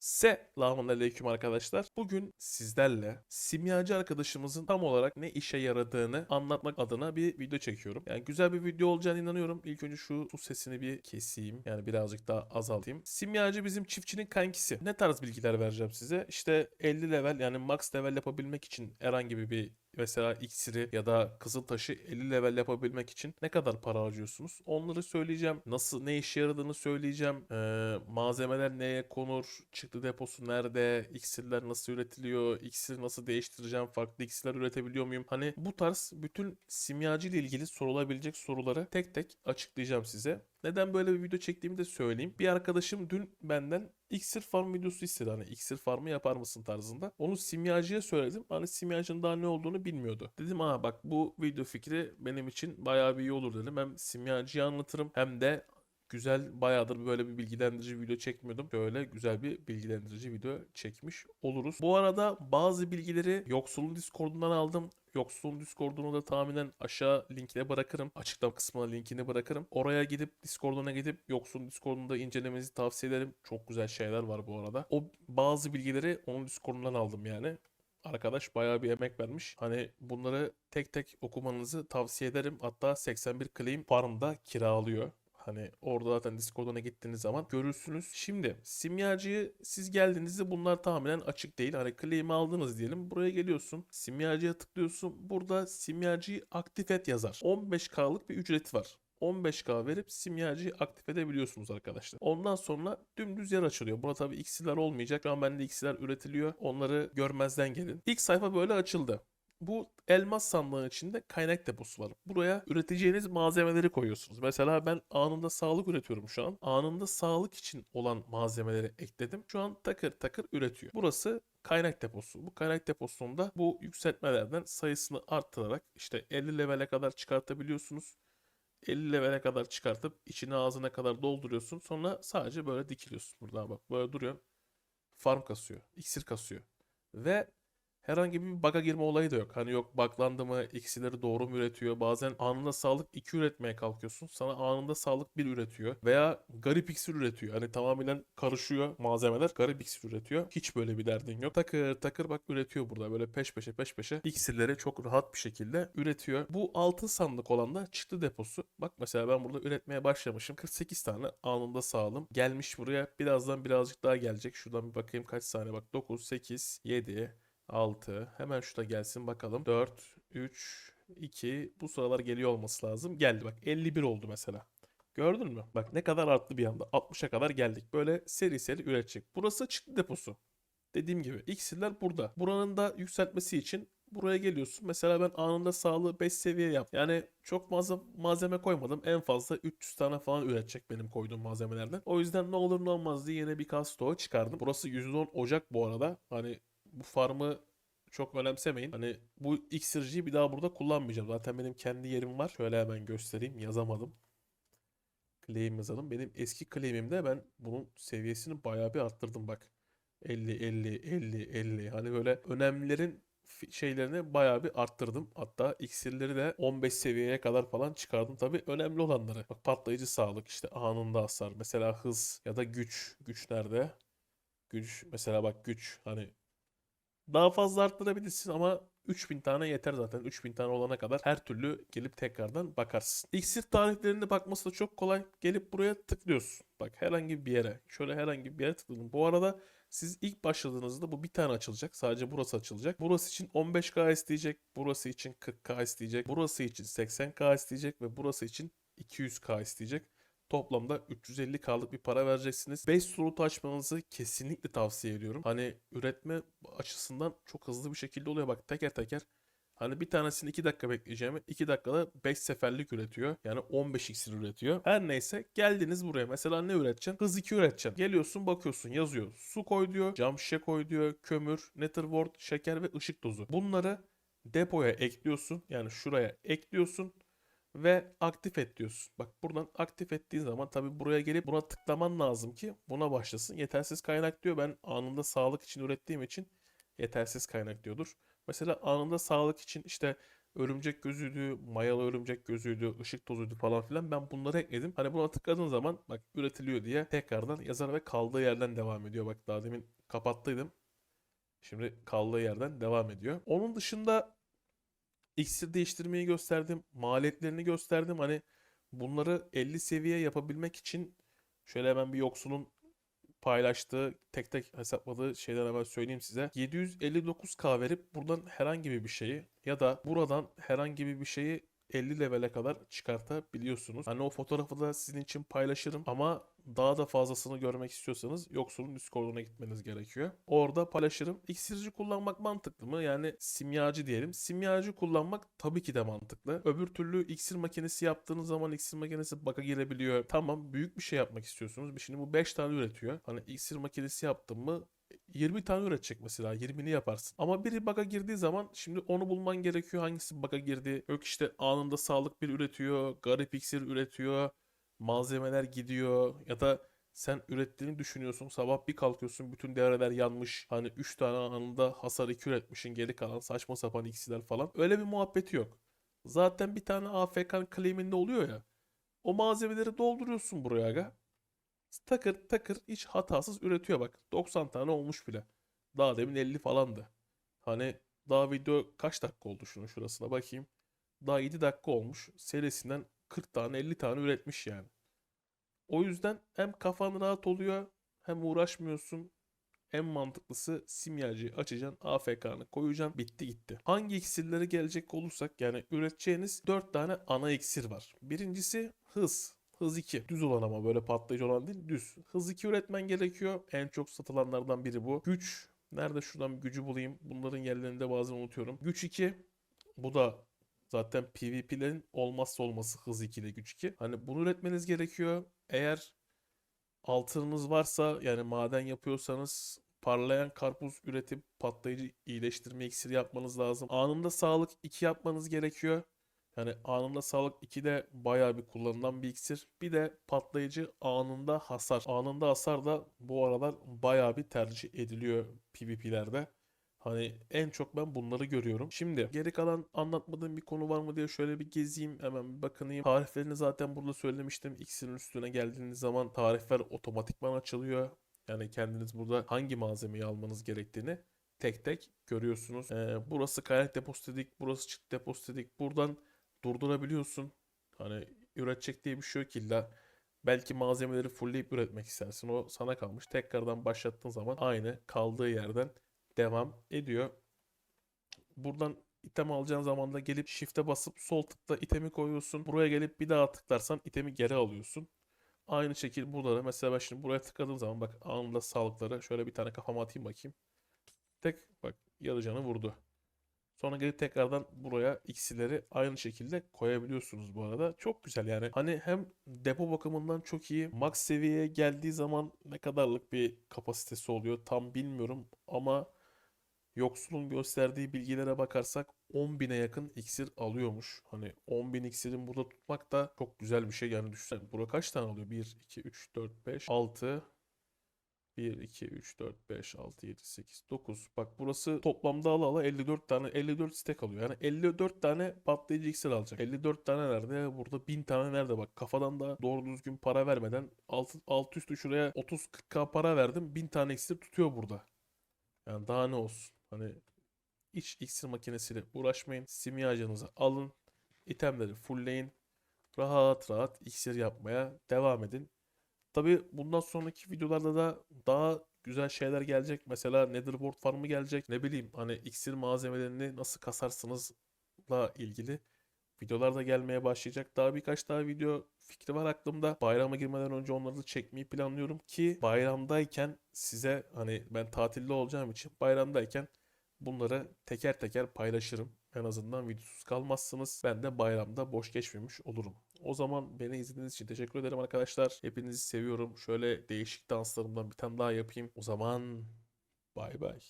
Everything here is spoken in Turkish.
Selamun aleyküm arkadaşlar. Bugün sizlerle simyacı arkadaşımızın tam olarak ne işe yaradığını anlatmak adına bir video çekiyorum. Yani güzel bir video olacağına inanıyorum. İlk önce şu su sesini bir keseyim. Yani birazcık daha azaltayım. Simyacı bizim çiftçinin kankisi. Ne tarz bilgiler vereceğim size? İşte 50 level yani max level yapabilmek için herhangi bir mesela iksiri ya da kızıl taşı 50 level yapabilmek için ne kadar para harcıyorsunuz? Onları söyleyeceğim. Nasıl ne işe yaradığını söyleyeceğim. Ee, malzemeler neye konur? Çıktı deposu nerede? İksirler nasıl üretiliyor? İksir nasıl değiştireceğim? Farklı iksirler üretebiliyor muyum? Hani bu tarz bütün simyacı ile ilgili sorulabilecek soruları tek tek açıklayacağım size. Neden böyle bir video çektiğimi de söyleyeyim. Bir arkadaşım dün benden iksir farm videosu istedi. Hani iksir farmı yapar mısın tarzında. Onu simyacıya söyledim. Hani simyacının daha ne olduğunu bilmiyordu. Dedim aa bak bu video fikri benim için bayağı bir iyi olur dedim. Hem simyacıyı anlatırım hem de güzel bayağıdır böyle bir bilgilendirici video çekmiyordum. Böyle güzel bir bilgilendirici video çekmiş oluruz. Bu arada bazı bilgileri Yoksul'un Discord'undan aldım. Yoksul'un Discord'unu da tahminen aşağı linkine bırakırım. Açıklama kısmına linkini bırakırım. Oraya gidip Discord'una gidip Yoksul'un Discord'unu da incelemenizi tavsiye ederim. Çok güzel şeyler var bu arada. O bazı bilgileri onun Discord'undan aldım yani. Arkadaş bayağı bir emek vermiş. Hani bunları tek tek okumanızı tavsiye ederim. Hatta 81 Claim Farm'da kiralıyor. Hani orada zaten Discord'una gittiğiniz zaman görürsünüz. Şimdi simyacıyı siz geldiğinizde bunlar tahminen açık değil. Hani claim'i aldınız diyelim. Buraya geliyorsun. Simyacıya tıklıyorsun. Burada simyacıyı aktif et yazar. 15K'lık bir ücreti var. 15K verip simyacıyı aktif edebiliyorsunuz arkadaşlar. Ondan sonra dümdüz yer açılıyor. Burada tabii iksirler olmayacak. Şu an bende iksirler üretiliyor. Onları görmezden gelin. İlk sayfa böyle açıldı. Bu elmas sandığın içinde kaynak deposu var. Buraya üreteceğiniz malzemeleri koyuyorsunuz. Mesela ben anında sağlık üretiyorum şu an. Anında sağlık için olan malzemeleri ekledim. Şu an takır takır üretiyor. Burası kaynak deposu. Bu kaynak deposunda bu yükseltmelerden sayısını arttırarak işte 50 levele kadar çıkartabiliyorsunuz. 50 levele kadar çıkartıp içine ağzına kadar dolduruyorsun. Sonra sadece böyle dikiliyorsun. Buradan bak böyle duruyor. Farm kasıyor. iksir kasıyor. Ve herhangi bir bug'a girme olayı da yok. Hani yok buglandı mı, iksirleri doğru mu üretiyor? Bazen anında sağlık 2 üretmeye kalkıyorsun. Sana anında sağlık 1 üretiyor. Veya garip iksir üretiyor. Hani tamamen karışıyor malzemeler. Garip iksir üretiyor. Hiç böyle bir derdin yok. Takır takır bak üretiyor burada. Böyle peş peşe peş peşe iksirleri çok rahat bir şekilde üretiyor. Bu altın sandık olan da çıktı deposu. Bak mesela ben burada üretmeye başlamışım. 48 tane anında sağlam. Gelmiş buraya. Birazdan birazcık daha gelecek. Şuradan bir bakayım kaç saniye bak. 9, 8, 7, 6. Hemen şurada gelsin bakalım. 4, 3, 2. Bu sıralar geliyor olması lazım. Geldi bak 51 oldu mesela. Gördün mü? Bak ne kadar arttı bir anda. 60'a kadar geldik. Böyle seri seri üretecek. Burası çıktı deposu. Dediğim gibi iksirler burada. Buranın da yükseltmesi için buraya geliyorsun. Mesela ben anında sağlığı 5 seviye yap. Yani çok fazla malzeme koymadım. En fazla 300 tane falan üretecek benim koyduğum malzemelerden. O yüzden ne olur ne olmaz diye yine bir stoğu çıkardım. Burası %10 Ocak bu arada. Hani bu farmı çok önemsemeyin. Hani bu iksirciyi bir daha burada kullanmayacağım. Zaten benim kendi yerim var. Şöyle hemen göstereyim. Yazamadım. Claim yazalım. Benim eski claim'imde ben bunun seviyesini bayağı bir arttırdım bak. 50 50 50 50 hani böyle önemlilerin şeylerini bayağı bir arttırdım. Hatta iksirleri de 15 seviyeye kadar falan çıkardım. Tabii önemli olanları. Bak patlayıcı sağlık işte anında hasar. Mesela hız ya da güç. Güç nerede? Güç mesela bak güç hani daha fazla arttırabilirsin ama 3000 tane yeter zaten. 3000 tane olana kadar her türlü gelip tekrardan bakarsın. İksir tarihlerine bakması da çok kolay. Gelip buraya tıklıyorsun. Bak herhangi bir yere. Şöyle herhangi bir yere tıkladım. Bu arada siz ilk başladığınızda bu bir tane açılacak. Sadece burası açılacak. Burası için 15K isteyecek. Burası için 40K isteyecek. Burası için 80K isteyecek ve burası için 200K isteyecek. Toplamda 350K'lık bir para vereceksiniz. 5 slot açmanızı kesinlikle tavsiye ediyorum. Hani üretme açısından çok hızlı bir şekilde oluyor. Bak teker teker Hani bir tanesini 2 dakika bekleyeceğimi 2 dakikada 5 seferlik üretiyor. Yani 15 iksir üretiyor. Her neyse geldiniz buraya. Mesela ne üreteceksin? Hız 2 üreteceksin. Geliyorsun bakıyorsun yazıyor. Su koy diyor. Cam şişe koy diyor. Kömür, netherwort, şeker ve ışık tozu. Bunları depoya ekliyorsun. Yani şuraya ekliyorsun ve aktif et diyorsun. Bak buradan aktif ettiğin zaman tabii buraya gelip buna tıklaman lazım ki buna başlasın. Yetersiz kaynak diyor. Ben anında sağlık için ürettiğim için yetersiz kaynak diyordur. Mesela anında sağlık için işte örümcek gözüydü, mayalı örümcek gözüydü, ışık tozuydu falan filan. Ben bunları ekledim. Hani buna tıkladığın zaman bak üretiliyor diye tekrardan yazar ve kaldığı yerden devam ediyor. Bak daha demin kapattıydım. Şimdi kaldığı yerden devam ediyor. Onun dışında iksir değiştirmeyi gösterdim. Maliyetlerini gösterdim. Hani bunları 50 seviye yapabilmek için şöyle hemen bir yoksunun paylaştığı, tek tek hesapladığı şeyden hemen söyleyeyim size. 759k verip buradan herhangi bir şeyi ya da buradan herhangi bir şeyi 50 levele kadar çıkartabiliyorsunuz. Hani o fotoğrafı da sizin için paylaşırım ama daha da fazlasını görmek istiyorsanız Yoksul'un Discord'una gitmeniz gerekiyor. Orada paylaşırım. İksirci kullanmak mantıklı mı? Yani simyacı diyelim. Simyacı kullanmak tabii ki de mantıklı. Öbür türlü iksir makinesi yaptığınız zaman iksir makinesi baka girebiliyor. Tamam büyük bir şey yapmak istiyorsunuz. Şimdi bu 5 tane üretiyor. Hani iksir makinesi yaptım mı 20 tane üretecek mesela 20'ni yaparsın. Ama biri bug'a girdiği zaman şimdi onu bulman gerekiyor. Hangisi bug'a girdi? Yok işte anında sağlık bir üretiyor. Garip iksir üretiyor. Malzemeler gidiyor. Ya da sen ürettiğini düşünüyorsun. Sabah bir kalkıyorsun bütün devreler yanmış. Hani 3 tane anında hasar 2 üretmişsin. Geri kalan saçma sapan iksirler falan. Öyle bir muhabbeti yok. Zaten bir tane AFK claim'inde oluyor ya. O malzemeleri dolduruyorsun buraya aga. Takır takır hiç hatasız üretiyor bak. 90 tane olmuş bile. Daha demin 50 falandı. Hani daha video kaç dakika oldu şunun şurasına bakayım. Daha 7 dakika olmuş. Serisinden 40 tane 50 tane üretmiş yani. O yüzden hem kafan rahat oluyor hem uğraşmıyorsun. En mantıklısı simyacıyı açacaksın, AFK'nı koyacaksın, bitti gitti. Hangi iksirlere gelecek olursak yani üreteceğiniz 4 tane ana iksir var. Birincisi hız. Hız 2. Düz olan ama böyle patlayıcı olan değil düz. Hız 2 üretmen gerekiyor. En çok satılanlardan biri bu. Güç. Nerede şuradan gücü bulayım. Bunların yerlerini de bazen unutuyorum. Güç 2. Bu da zaten PvP'lerin olmazsa olması hız 2 ile güç 2. Hani bunu üretmeniz gerekiyor. Eğer altınınız varsa yani maden yapıyorsanız parlayan karpuz üretip patlayıcı iyileştirme iksiri yapmanız lazım. Anında sağlık 2 yapmanız gerekiyor. Yani anında sağlık 2'de bayağı bir kullanılan bir iksir. Bir de patlayıcı anında hasar. Anında hasar da bu aralar bayağı bir tercih ediliyor PvP'lerde. Hani en çok ben bunları görüyorum. Şimdi geri kalan anlatmadığım bir konu var mı diye şöyle bir gezeyim. Hemen bir bakınayım. Tariflerini zaten burada söylemiştim. İksirin üstüne geldiğiniz zaman tarifler otomatikman açılıyor. Yani kendiniz burada hangi malzemeyi almanız gerektiğini tek tek görüyorsunuz. Ee, burası kaynak deposu dedik. Burası çıt deposu dedik. Buradan durdurabiliyorsun. Hani üretecek diye bir şey yok illa. Belki malzemeleri fullleyip üretmek istersin. O sana kalmış. Tekrardan başlattığın zaman aynı kaldığı yerden devam ediyor. Buradan item alacağın zaman da gelip shift'e basıp sol tıkla itemi koyuyorsun. Buraya gelip bir daha tıklarsan itemi geri alıyorsun. Aynı şekilde burada da mesela ben şimdi buraya tıkladığım zaman bak anında sağlıkları şöyle bir tane kafama atayım bakayım. Tek bak yarı canı vurdu. Sonra gelip tekrardan buraya iksirleri aynı şekilde koyabiliyorsunuz bu arada. Çok güzel yani. Hani hem depo bakımından çok iyi. Max seviyeye geldiği zaman ne kadarlık bir kapasitesi oluyor tam bilmiyorum ama Yoksul'un gösterdiği bilgilere bakarsak 10.000'e yakın iksir alıyormuş. Hani 10.000 iksirin burada tutmak da çok güzel bir şey. Yani düşünsene burada kaç tane alıyor? 1, 2, 3, 4, 5, 6, 1, 2, 3, 4, 5, 6, 7, 8, 9. Bak burası toplamda ala ala 54 tane 54 stack alıyor. Yani 54 tane patlayıcı iksir alacak. 54 tane nerede? Burada 1000 tane nerede? Bak kafadan da doğru düzgün para vermeden alt, alt üstü şuraya 30-40k para verdim. 1000 tane iksir tutuyor burada. Yani daha ne olsun? Hani hiç iksir makinesiyle uğraşmayın. Simyacınızı alın. itemleri fullleyin. Rahat rahat iksir yapmaya devam edin. Tabi bundan sonraki videolarda da daha güzel şeyler gelecek. Mesela Netherboard farmı gelecek. Ne bileyim hani iksir malzemelerini nasıl kasarsınızla ilgili videolar da gelmeye başlayacak. Daha birkaç daha video fikri var aklımda. Bayrama girmeden önce onları da çekmeyi planlıyorum ki bayramdayken size hani ben tatilde olacağım için bayramdayken bunları teker teker paylaşırım. En azından videosuz kalmazsınız. Ben de bayramda boş geçmemiş olurum. O zaman beni izlediğiniz için teşekkür ederim arkadaşlar. Hepinizi seviyorum. Şöyle değişik danslarımdan bir tane daha yapayım. O zaman bay bay.